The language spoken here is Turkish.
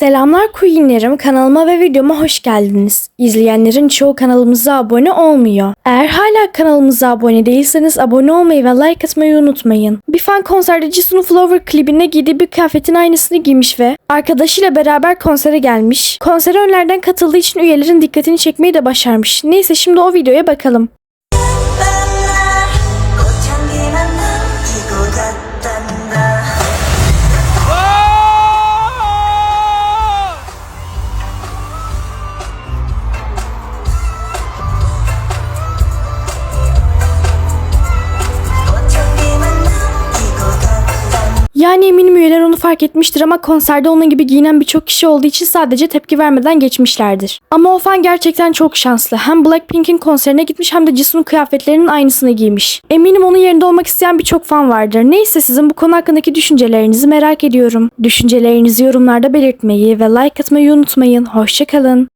Selamlar Queenlerim, kanalıma ve videoma hoş geldiniz. İzleyenlerin çoğu kanalımıza abone olmuyor. Eğer hala kanalımıza abone değilseniz abone olmayı ve like atmayı unutmayın. Bir fan konserde Jisoo Flower klibinde giydiği bir kıyafetin aynısını giymiş ve arkadaşıyla beraber konsere gelmiş. Konsere önlerden katıldığı için üyelerin dikkatini çekmeyi de başarmış. Neyse şimdi o videoya bakalım. Yani eminim üyeler onu fark etmiştir ama konserde onun gibi giyinen birçok kişi olduğu için sadece tepki vermeden geçmişlerdir. Ama o fan gerçekten çok şanslı. Hem Blackpink'in konserine gitmiş hem de Jisoo'nun kıyafetlerinin aynısını giymiş. Eminim onun yerinde olmak isteyen birçok fan vardır. Neyse sizin bu konu hakkındaki düşüncelerinizi merak ediyorum. Düşüncelerinizi yorumlarda belirtmeyi ve like atmayı unutmayın. Hoşçakalın.